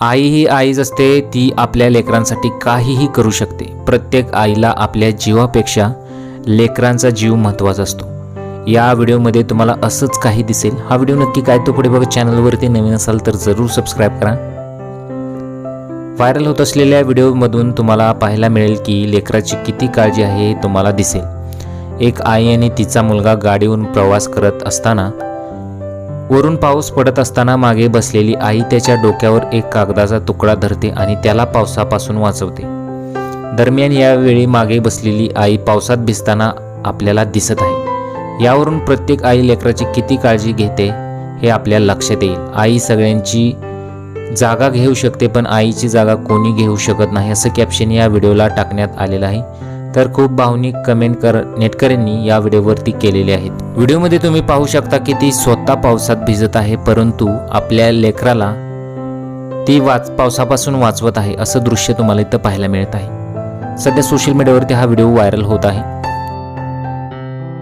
आई ही आईच असते ती आपल्या लेकरांसाठी काहीही करू शकते. प्रत्येक आईला आपल्या जीवापेक्षा लेकरांचा जीव महत्त्वाचा असतो. या व्हिडिओमध्ये तुम्हाला असंच काही दिसेल. हा व्हिडिओ नक्की काय तो पुढे बघा चॅनलवरती नवीन असाल तर जरूर सबस्क्राईब करा. व्हायरल होत असलेल्या व्हिडिओमधून तुम्हाला पाहायला मिळेल की लेकराची किती काळजी आहे हे तुम्हाला दिसेल. एक आई आणि तिचा मुलगा गाडीवरून प्रवास करत असताना वरून पाऊस पडत असताना मागे बसलेली आई त्याच्या डोक्यावर एक कागदाचा तुकडा धरते आणि त्याला पावसापासून वाचवते. दरम्यान यावेळी मागे बसलेली आई पावसात भिजताना आपल्याला दिसत आहे. यावरून प्रत्येक आई लेकराची किती काळजी घेते हे आपल्या लक्षात येईल. आई सगळ्यांची जागा घेऊ शकते पण आईची जागा कोणी घेऊ शकत नाही असं कॅप्शन या व्हिडिओला टाकण्यात आलेलं आहे. तर खूप भावनिक कमेंट कर नेटकऱ्यांनी या व्हिडिओवरती केलेले आहेत. व्हिडिओमध्ये तुम्ही पाहू शकता की ती स्वतः पावसात भिजत आहे परंतु आपल्या लेकराला ती वाच पावसापासून वाचवत आहे असं दृश्य तुम्हाला इथं पाहायला मिळत आहे. सध्या सोशल मीडियावरती हा व्हिडिओ व्हायरल होत आहे.